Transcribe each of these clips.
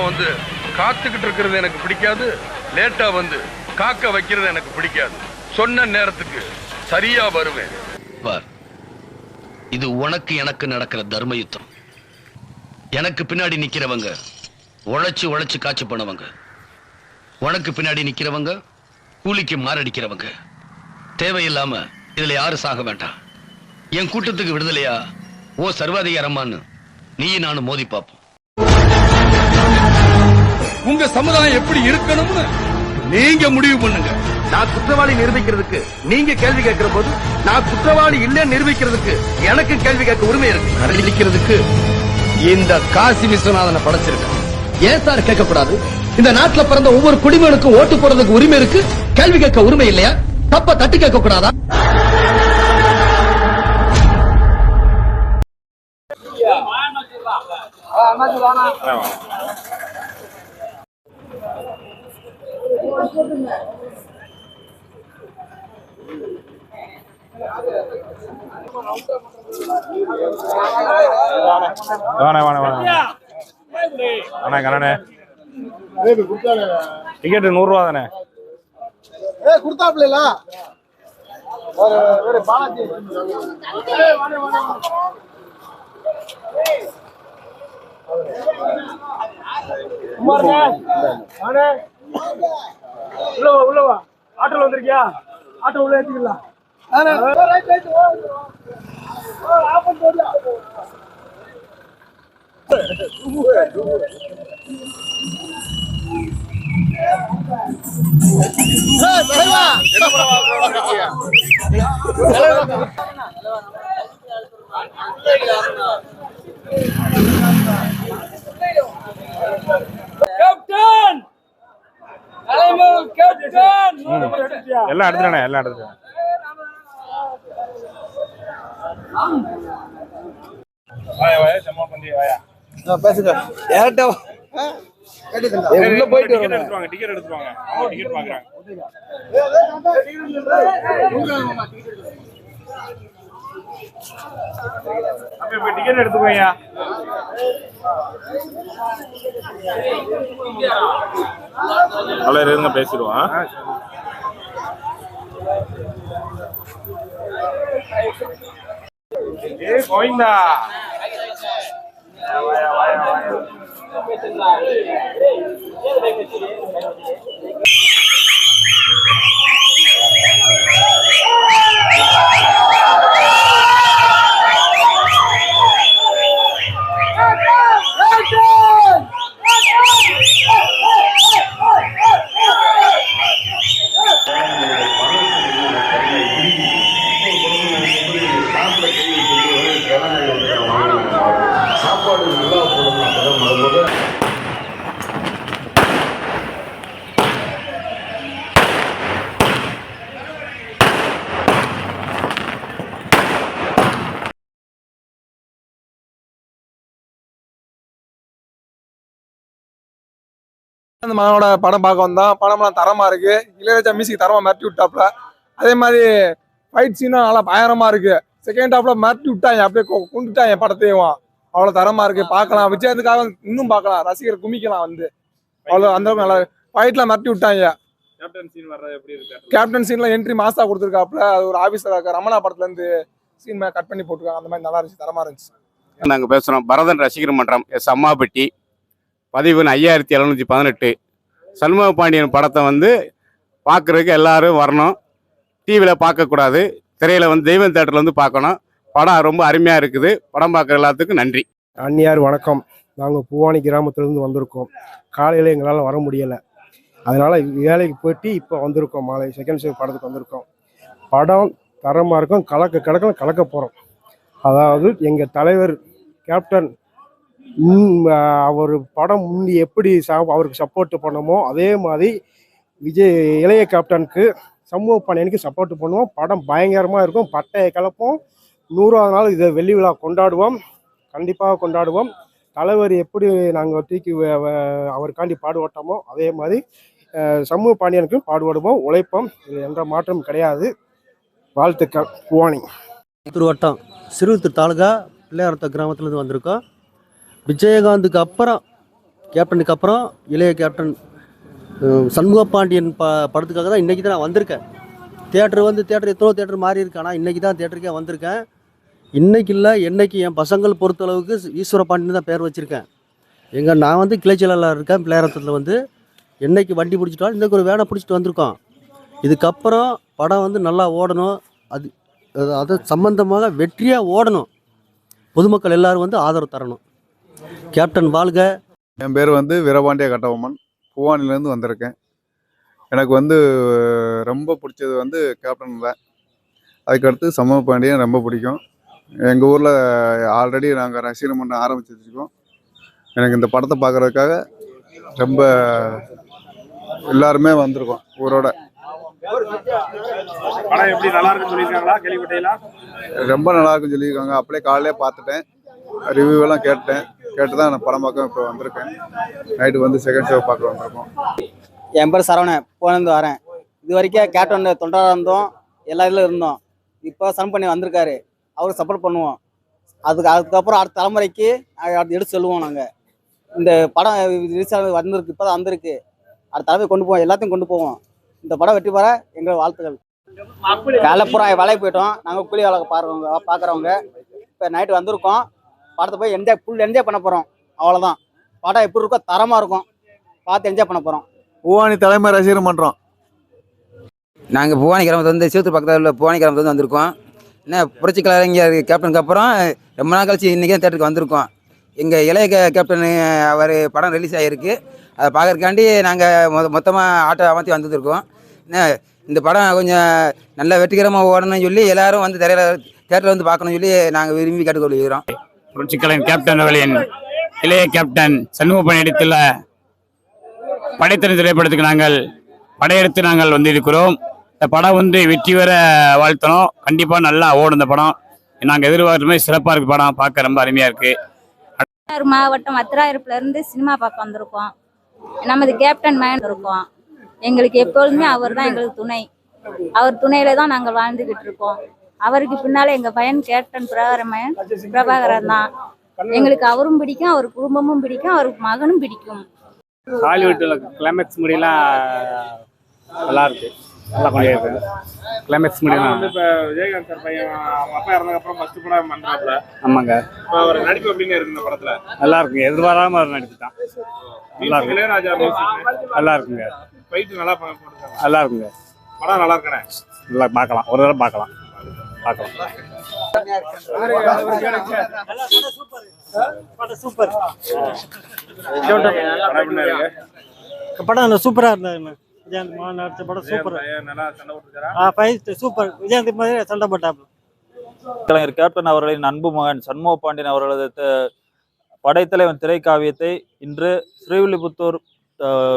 வந்து காத்துக்கிட்டு இருக்கிறது எனக்கு பிடிக்காது. லேட்டா வந்து காக்க வைக்கிறது எனக்கு பிடிக்காது. சொன்ன நேரத்துக்கு சரியா வருவேன். பார் இது உனக்கு எனக்கு நடக்கிற தர்ம யுத்தம் எனக்கு பின்னாடி நிக்கிறவங்க உழைச்சு உழைச்சு காட்சி பண்ணவங்க உனக்கு பின்னாடி நிக்கிறவங்க கூலிக்கு மாரடிக்கிறவங்க. தேவையில்லாம இதுல யாரும் சாக வேண்டாம். என் கூட்டத்துக்கு விடுதலையா? ஓ சர்வாதிகாரமான்னு நீ நானும் மோதி பார்ப்போம். உங்க சமுதாயம் எப்படி இருக்கணும்னு நீங்க முடிவு பண்ணுங்க. நான் குற்றவாளி நிரூபிக்கிறதுக்கு நீங்க கேள்வி கேட்கிற போது நான் குற்றவாளி இல்ல நிரூபிக்கிறதுக்கு எனக்கு கேள்வி கேட்க உரிமை இருக்கு. கடலிக்கிறதுக்கு இந்த காசி விஸ்வநாதனை படைச்சிருக்கேன். ஏன் சார் கேட்க கூடாது இந்த நாட்டுல பிறந்த ஒவ்வொரு குடிமகனுக்கும் ஓட்டு போடுறதுக்கு உரிமை இருக்கு. கேள்வி கேட்க உரிமை இல்லையா? தப்ப தட்டி கேட்க கூடாதா வாணே வாணே வாணே அண்ணா கண்ணே டிக்கெட்டு நூறுரூவா தானே உள்ளவா உள்ளவா ஆட்டோல வந்திருக்கியா? ஆட்டோ உள்ள ஏத்திக்கலாம். கேப்டன் தலைவர் கேப்டன் எல்லாம் எடுத்துட்டேண்ணே எல்லாம் எடுத்துட்டேன் பேசுங்க ஏன்டா உள்ள போயிட்டு டிக்கெட் எடுத்துருவாங்க டிக்கெட் எடுத்துருவாங்க அம்மா டிக்கெட் பாக்குறாங்க அப்ப இப்ப டிக்கெட் எடுத்துக்கோயா நல்லா இருங்க பேசிடுவோம் ஏ கோவிந்தா. வாயா வாயா அந்த மகனோட படம் பார்க்க வந்தோம் படம்லாம் தரமா இருக்கு. இளையராஜா மியூசிக் தரமா மிரட்டி விட்டாப்ல அதே மாதிரி ஃபைட் சீனும் நல்லா பயங்கரமா இருக்கு. செகண்ட் ஹாப்ல மிரட்டி விட்டாங்க அப்படியே கொண்டுட்டாங்க படத்தையும் அவ்வளவு தரமா இருக்கு பார்க்கலாம். விஜயத்துக்காக இன்னும் பார்க்கலாம். ரசிகர் குமிக்கலாம் வந்து. அவ்வளவு அந்த அளவுக்கு நல்லா ஃபைட்ல மிரட்டி விட்டாங்க. கேப்டன் சீன் வர்றது எப்படி இருக்கு? கேப்டன் சீன்ல என்ட்ரி மாசா கொடுத்துருக்காப்ல அது ஒரு ஆபீசர் இருக்க ரமணா படத்துல இருந்து சீன் கட் பண்ணி போட்டுருக்காங்க. அந்த மாதிரி நல்லா இருந்துச்சு. தரமா இருந்துச்சு. நாங்கள் பேசுகிறோம் பரதன் ரசிகர் மன்றம் எஸ் அம்மாபட்டி. பதிவு ஐயாயிரத்தி எழுநூற்றி பதினெட்டு. சண்முக பாண்டியன் படத்தை வந்து பார்க்குறதுக்கு எல்லாரும் வரணும். டிவியில் பார்க்கக்கூடாது. திரையில் வந்து தெய்வம் தேட்டரில் வந்து பார்க்கணும். படம் ரொம்ப அருமையாக இருக்குது. படம் பார்க்குற எல்லாத்துக்கும் நன்றி. அன்னியார் வணக்கம். நாங்கள் பூவானி கிராமத்துலேருந்து வந்திருக்கோம். காலையில் எங்களால் வர முடியலை. அதனால் வேலைக்கு போயிட்டு இப்போ வந்திருக்கோம். மாலை செகண்ட் ஷோ படத்துக்கு வந்திருக்கோம். படம் தரமாக இருக்கும். கலக்க கலக்க கலக்க போகிறோம் அதாவது எங்கள் தலைவர் கேப்டன் அவர் படம் முந்தி எப்படி அவருக்கு சப்போர்ட் பண்ணமோ அதே மாதிரி விஜய் இளைய கேப்டனுக்கு சமூக பாண்டியனுக்கு சப்போர்ட் பண்ணுவோம். படம் பயங்கரமாக இருக்கும். பட்டையை கலப்போம். நூறாவது நாள் இதை வெள்ளி விழா கொண்டாடுவோம். கண்டிப்பாக கொண்டாடுவோம். தலைவர் எப்படி நாங்கள் தூக்கி அவருக்காண்டி பாடுபட்டோமோ அதே மாதிரி சமூக பாண்டியனுக்கும் பாடுபடுவோம் உழைப்போம். இது எந்த மாற்றம் கிடையாது. வாழ்த்துக்கள். புவானி திருவட்டம் வட்டம் சிறுவத்தூர் தாலுகா பிள்ளையாரத்த கிராமத்துலேருந்து வந்திருக்கோம். விஜயகாந்துக்கு அப்புறம் கேப்டனுக்கு அப்புறம் இளைய கேப்டன் சண்முக பாண்டியன் ப படத்துக்காக தான் இன்றைக்கி தான் நான் வந்திருக்கேன். தேட்டர் வந்து தேட்டர் எத்தனோ தேட்டர் மாறி இருக்கு. ஆனால் இன்றைக்கி தான் தேட்டருக்கே வந்திருக்கேன். இன்றைக்கி இல்லை என்னைக்கு என் பசங்கள் பொறுத்தளவுக்கு ஈஸ்வர பாண்டியன் தான் பேர் வச்சுருக்கேன். எங்கள் நான் வந்து கிளைச்சலாளர் இருக்கேன் பிள்ளையாரத்தில் வந்து. என்னைக்கு வண்டி பிடிச்சிட்டாலும் இன்றைக்கு ஒரு வேனை பிடிச்சிட்டு வந்திருக்கோம். இதுக்கப்புறம் படம் வந்து நல்லா ஓடணும். அது அது- அது சம்பந்தமாக வெற்றியாக ஓடணும். பொதுமக்கள் எல்லாரும் வந்து ஆதரவு தரணும். கேப்டன் வாழ்க. என் பேர் வந்து வீரபாண்டிய கட்டபொம்மன். பூவானிலேருந்து வந்திருக்கேன். எனக்கு வந்து ரொம்ப பிடிச்சது வந்து கேப்டன் தான். அதுக்கடுத்து சமூக பாண்டியன் ரொம்ப பிடிக்கும். எங்கள் ஊரில் ஆல்ரெடி நாங்கள் ரசிகர் மன்றம் ஆரம்பிச்சு வச்சுருக்கோம். எனக்கு இந்த படத்தை பார்க்குறதுக்காக ரொம்ப எல்லாருமே வந்திருக்கோம் ஊரோட. ரொம்ப நல்லா இருக்குன்னு சொல்லியிருக்காங்க. அப்படியே காலையிலே பார்த்துட்டேன். ரிவ்யூ எல்லாம் கேட்டேன். கேட்டு தான் நான் படம் பார்க்க இப்போ வந்திருக்கேன். நைட்டு வந்து செகண்ட் ஷோ பார்க்க வந்திருக்கோம். என் பேர் சரவணன். போனந்து வரேன். இது வரைக்கும் கேப்டன் தொண்டராக இருந்தோம். எல்லா இதில் இருந்தோம். இப்போ சன் பண்ணி வந்திருக்காரு. அவருக்கு சப்போர்ட் பண்ணுவோம். அதுக்கு அதுக்கப்புறம் அடுத்த தலைமுறைக்கு அடுத்து எடுத்து சொல்லுவோம் நாங்கள் இந்த படம் ரிலீஸ் ஆனது வந்திருக்கு. இப்போ தான் வந்திருக்கு. அடுத்த தலைமை கொண்டு போவோம். எல்லாத்தையும் கொண்டு போவோம். இந்த படம் வெற்றி பெற எங்கள் வாழ்த்துக்கள். காலைல பூரா வேலைக்கு போயிட்டோம். நாங்கள் கூலி வேலை பார்க்குறவங்க பார்க்குறவங்க இப்போ நைட்டு வந்திருக்கோம். படத்தை போய் என்ஜாய் ஃபுல் என்ஜாய் பண்ண போகிறோம் அவ்வளோதான் படம் எப்படி இருக்கோ தரமாக இருக்கும். பார்த்து என்ஜாய் பண்ண போகிறோம் பூவானி தலைமை ரசிகர் மன்றம் நாங்கள் புவானி கிராமத்துல வந்து சேத்தூர் பக்கத்தில் உள்ள புவானி கிராமத்துல வந்து வந்திருக்கோம். என்ன புரட்சி கலைஞர் கேப்டனுக்கு அப்புறம் ரொம்ப நாள் கழிச்சு இன்றைக்கி தேட்டருக்கு வந்திருக்கோம். எங்கள் இளைய கேப்டன் அவர் படம் ரிலீஸ் ஆகிருக்கு அதை பார்க்கறதுக்காண்டி நாங்கள் மொ மொத்தமாக ஆட்டோ அமர்த்தி வந்திருக்கோம். என்ன இந்த படம் கொஞ்சம் நல்ல வெற்றிகரமாக ஓடணும்னு சொல்லி எல்லாரும் வந்து திரையில தேட்டரில் வந்து பார்க்கணும்னு சொல்லி நாங்கள் விரும்பி கேட்டுக்கொள்கிறோம். புரட்சிக்கலைஞர் கேப்டன் அவர்களின் இளைய கேப்டன் சண்முகப்பன் எடுத்துள்ள படைத்திறன் திரைப்படத்துக்கு நாங்கள் படையெடுத்து நாங்கள் வந்திருக்கிறோம். இந்த படம் வந்து வெற்றி பெற வாழ்த்தணும். கண்டிப்பாக நல்லா ஓடும் இந்த படம். நாங்கள் எதிர்பார்க்குமே சிறப்பாக இருக்கு படம். பார்க்க ரொம்ப அருமையாக இருக்குது மாவட்டம் அத்திராயிருப்புல இருந்து சினிமா பார்க்க வந்திருக்கோம். நமது கேப்டன் மேன் இருக்கோம். எங்களுக்கு எப்பொழுதுமே அவர் தான் எங்களுக்கு துணை. அவர் துணையில தான் நாங்கள் வாழ்ந்துகிட்டு இருக்கோம். அவருக்கு பின்னால எங்க பையன் கேப்டன் பிரபாகரன் பிரபாகரன் தான். எங்களுக்கு அவரும் பிடிக்கும் அவர் குடும்பமும் பிடிக்கும் அவர் மகனும் பிடிக்கும். ஹாலிவுட்டில் கிளைமேக்ஸ் முடியெல்லாம் நல்லா இருக்கு. நல்லா பண்ணியிருக்கு. கிளைமேக்ஸ் முடியலாம் வந்து இப்போ விஜயகாந்த் சார் பையன் அவங்க அப்பா இறந்ததுக்கப்புறம் ஃபர்ஸ்ட் படம் பண்ணுறாப்புல ஆமாங்க. இப்போ அவர் நடிப்பு எப்படிங்க இருக்கு இந்த படத்தில்? நல்லா இருக்குங்க. எதிர்பாராம அவர் நடிப்பு தான் நல்லா இருக்கு. இளையராஜா நல்லா இருக்குங்க. ஃபைட்டு நல்லா நல்லா இருக்குங்க. படம் நல்லா இருக்கனே நல்லா பார்க்கலாம். ஒரு தடவை பார்க்கலாம். பார்க்கலாம். படம் சூப்பராக இருந்தாருண்ணா விஜயகாந்த் மோகன் நடிச்ச படம் சூப்பர். சூப்பர். விஜயகாந்த் மாதிரி சண்டை போட்டாப்பு கலைஞர் கேப்டன் அவர்களின் அன்பு மகன் சண்முக பாண்டியன் அவர்களது படைத்தலைவன் திரைக்காவியத்தை இன்று ஸ்ரீவில்லிபுத்தூர்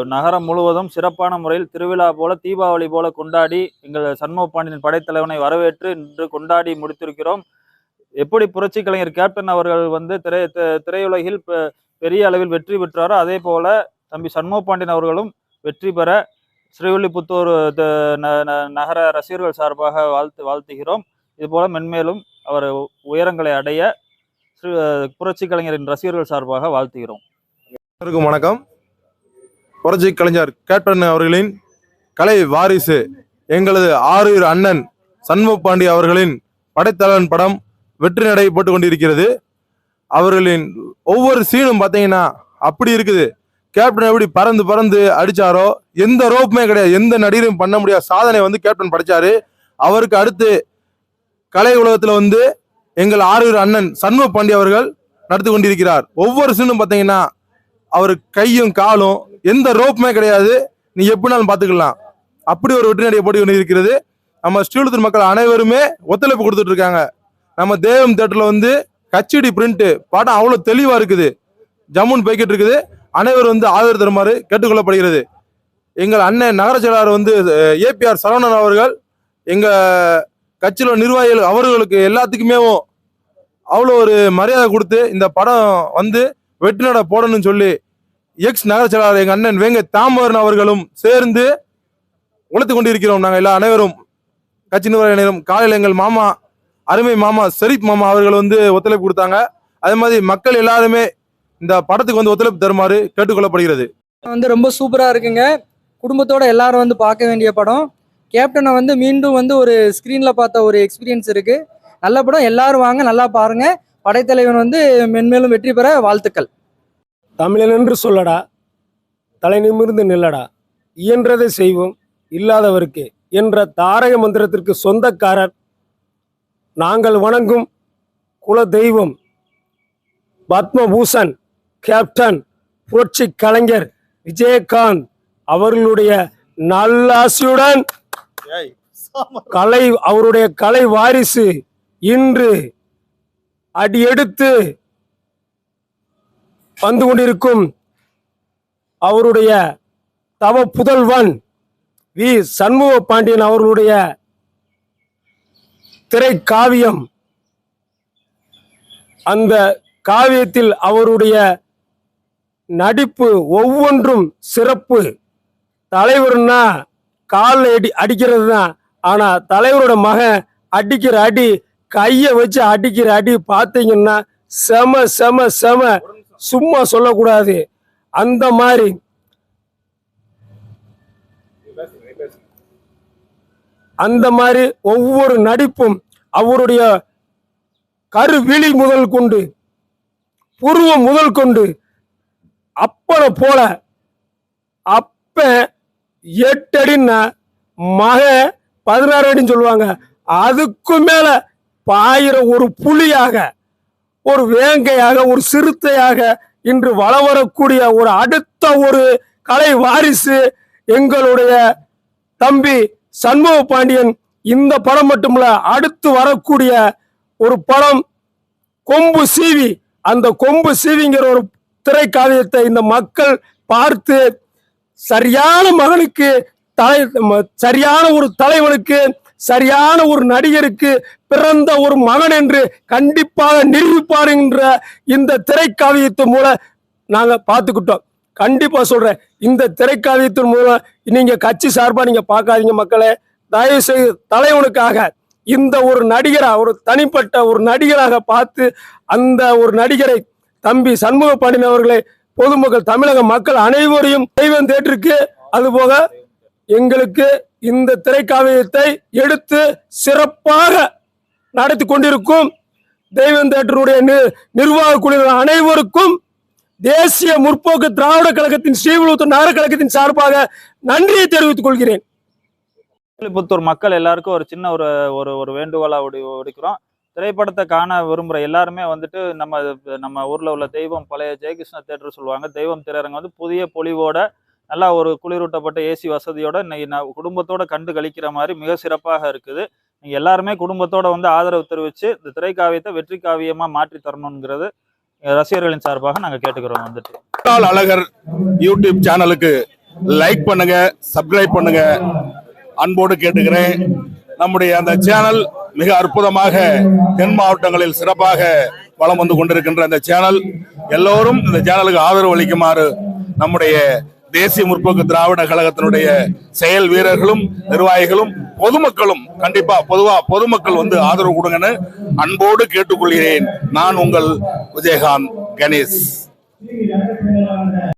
நகரம் முழுவதும் சிறப்பான முறையில் திருவிழா போல தீபாவளி போல கொண்டாடி எங்கள் சண்முக பாண்டியன் படைத்தலைவனை வரவேற்று இன்று கொண்டாடி முடித்திருக்கிறோம். எப்படி புரட்சி கலைஞர் கேப்டன் அவர்கள் வந்து திரை திரையுலகில் பெ- பெரிய அளவில் வெற்றி பெற்றாரோ அதே போல தம்பி சண்முக பாண்டியன் அவர்களும் வெற்றி பெற ஸ்ரீவில்லிபுத்தூர் த- ந- ந- நகர ரசிகர்கள் சார்பாக வாழ்த்து வாழ்த்துகிறோம். இதுபோல மென்மேலும் அவர் உயரங்களை அடைய ஸ்ரீ- புரட்சி கலைஞரின் ரசிகர்கள் சார்பாக வாழ்த்துகிறோம். வணக்கம். புரட்சி கலைஞர் கேப்டன் அவர்களின் கலை வாரிசு எங்களது ஆரூர் அண்ணன் சண்முக பாண்டி அவர்களின் படைத்தலைவன் படம் வெற்றி நடை கொண்டிருக்கிறது. அவர்களின் ஒவ்வொரு சீனும் பார்த்தீங்கன்னா அப்படி இருக்குது. கேப்டன் எப்படி பறந்து பறந்து அடிச்சாரோ எந்த ரோப்புமே கிடையாது எந்த நடிகரும் பண்ண முடியாத சாதனை வந்து கேப்டன் படைச்சாரு. அவருக்கு அடுத்து கலை உலகத்தில் வந்து எங்கள் ஆரூர் அண்ணன் சண்முக பாண்டி அவர்கள் நடத்தி கொண்டிருக்கிறார். ஒவ்வொரு சீனும் பார்த்தீங்கன்னா அவர் கையும் காலும் எந்த ரோப்புமே கிடையாது. நீ எப்படினாலும் பார்த்துக்கலாம். அப்படி ஒரு வெற்றி நடிகை போட்டி கொண்டு இருக்கிறது. நம்ம ஸ்ரீலத்தூர் மக்கள் அனைவருமே ஒத்துழைப்பு கொடுத்துட்டு இருக்காங்க. நம்ம தேவம் தேட்டரில் வந்து கச்சிடி பிரிண்ட்டு படம் அவ்வளோ தெளிவாக இருக்குது. ஜம்முன் போய்கிட்டு இருக்குது. அனைவரும் வந்து ஆதரவு தருமாறு கேட்டுக்கொள்ளப்படுகிறது. எங்கள் அண்ணன் நகர செயலாளர் வந்து ஏபிஆர் சரவணன் அவர்கள் எங்கள் கட்சியில் நிர்வாகிகள் அவர்களுக்கு எல்லாத்துக்குமே அவ்வளோ ஒரு மரியாதை கொடுத்து இந்த படம் வந்து வெற்றி நட போடணும்னு சொல்லி எக்ஸ் நகர செயலாளர் எங்கள் அண்ணன் வேங்க தாமரன் அவர்களும் சேர்ந்து உழைத்து கொண்டிருக்கிறோம் நாங்கள் எல்லா அனைவரும். கட்சி நிர்வாகிகளும் காலையில் எங்கள் மாமா அருமை மாமா ஷெரீப் மாமா அவர்கள் வந்து ஒத்துழைப்பு கொடுத்தாங்க. அதே மாதிரி மக்கள் எல்லாருமே இந்த படத்துக்கு வந்து ஒத்துழைப்பு தருமாறு கேட்டுக்கொள்ளப்படுகிறது. வந்து ரொம்ப சூப்பராக இருக்குங்க. குடும்பத்தோட எல்லாரும் வந்து பார்க்க வேண்டிய படம். கேப்டனை வந்து மீண்டும் வந்து ஒரு ஸ்க்ரீனில் பார்த்த ஒரு எக்ஸ்பீரியன்ஸ் இருக்கு. நல்ல படம். எல்லாரும் வாங்க நல்லா பாருங்க. படைத்தலைவன் வந்து மென்மேலும் வெற்றி பெற வாழ்த்துக்கள். தமிழன் என்று சொல்லடா. தலை நிமிர்ந்து நில்லடா. இயன்றதை செய்வோம். இல்லாதவருக்கு என்ற தாரக மந்திரத்திற்கு சொந்தக்காரர் நாங்கள் வணங்கும் குல தெய்வம் பத்மபூஷன் கேப்டன் புரட்சி கலைஞர் விஜயகாந்த் அவர்களுடைய நல்லாசியுடன் கலை அவருடைய கலை வாரிசு இன்று அடியெடுத்து வந்து கொண்டிருக்கும் அவருடைய தவ புதல்வன் வி. சண்முக பாண்டியன் அவர்களுடைய திரை காவியம் அந்த காவியத்தில் அவருடைய நடிப்பு ஒவ்வொன்றும் சிறப்பு. தலைவர்னா காலில் அடி அடிக்கிறது தான் ஆனா தலைவரோட மகன் அடிக்கிற அடி கையை வச்சு அடிக்கிற அடி பார்த்தீங்கன்னா செம செம செம. சும்மா சொல்லக்கூடாது. அந்த மாதிரி. அந்த மாதிரி ஒவ்வொரு நடிப்பும் அவருடைய கருவிழி முதல் கொண்டு புருவம் முதல் கொண்டு அப்பனை போல அப்ப எட்டு அடின்னா மக பதினாறு அடின்னு சொல்லுவாங்க. அதுக்கும் மேல பாயிர ஒரு புலியாக ஒரு வேங்கையாக ஒரு சிறுத்தையாக இன்று வள வரக்கூடிய ஒரு அடுத்த ஒரு கலை வாரிசு எங்களுடைய தம்பி சண்முக பாண்டியன் இந்த படம் மட்டுமல்ல அடுத்து வரக்கூடிய ஒரு படம் கொம்பு சீவி அந்த கொம்பு சீவிங்கிற ஒரு திரைக்காவியத்தை இந்த மக்கள் பார்த்து சரியான மகனுக்கு தலை ம- சரியான ஒரு தலைவனுக்கு சரியான ஒரு நடிகருக்கு பிறந்த ஒரு மகன் என்று கண்டிப்பாக நிரூபிப்பார் என்ற இந்த திரைக்காவியத்தின் மூலம் நாங்கள் பார்த்துக்கிட்டோம். கண்டிப்பாக சொல்கிறேன் இந்த திரைக்காவியத்தின் மூலம் நீங்கள் கட்சி சார்பாக நீங்கள் பார்க்காதீங்க மக்களே. தயவு செய்து தலைவனுக்காக இந்த ஒரு நடிகராக ஒரு தனிப்பட்ட ஒரு நடிகராக பார்த்து அந்த ஒரு நடிகரை தம்பி சண்முக பாண்டியன் அவர்களை பொதுமக்கள் தமிழக மக்கள் அனைவரையும் தெய்வம் தேற்றிருக்கு. அதுபோக எங்களுக்கு இந்த திரைக்காவியத்தை எடுத்து சிறப்பாக நடத்தி கொண்டிருக்கும் தெய்வம் தேட்டருடைய நி- நிர்வாக குழுவினர் அனைவருக்கும் தேசிய முற்போக்கு திராவிட கழகத்தின் ஸ்ரீவிழுத்தூர் நகர கழகத்தின் சார்பாக நன்றியை தெரிவித்துக் கொள்கிறேன். புத்தூர் மக்கள் எல்லாருக்கும் ஒரு சின்ன ஒரு ஒரு ஒரு வேண்டுகோளா விடு திரைப்படத்தை காண விரும்புகிற எல்லாருமே வந்துட்டு நம்ம நம்ம ஊரில் உள்ள தெய்வம் பழைய ஜெயகிருஷ்ண தேட்டர் சொல்லுவாங்க. தெய்வம் திரையரங்கம் வந்து புதிய பொலிவோட நல்லா ஒரு குளிரூட்டப்பட்ட ஏசி வசதியோட இன்னைக்கு நான் குடும்பத்தோட கண்டு கழிக்கிற மாதிரி மிக சிறப்பாக இருக்குது. நீங்கள் எல்லாருமே குடும்பத்தோட வந்து ஆதரவு தெரிவித்து இந்த திரைக்காவியத்தை வெற்றி காவியமாக மாற்றி தரணுங்கிறது ரசிகர்களின் சார்பாக நாங்கள் கேட்டுக்கிறோம் வந்துட்டு. அழகர் யூடியூப் சேனலுக்கு லைக் பண்ணுங்க சப்ஸ்கிரைப் பண்ணுங்க. அன்போடு கேட்டுக்கிறேன். நம்முடைய அந்த சேனல் மிக அற்புதமாக தென் மாவட்டங்களில் சிறப்பாக வளம் வந்து கொண்டிருக்கின்ற அந்த சேனல் எல்லோரும் இந்த சேனலுக்கு ஆதரவு அளிக்குமாறு நம்முடைய தேசிய முற்போக்கு திராவிட கழகத்தினுடைய செயல் வீரர்களும் நிர்வாகிகளும் பொதுமக்களும் கண்டிப்பா பொதுவா பொதுமக்கள் வந்து ஆதரவு கொடுங்கன்னு அன்போடு கேட்டுக்கொள்கிறேன். நான் உங்கள் விஜயகாந்த் கணேஷ்.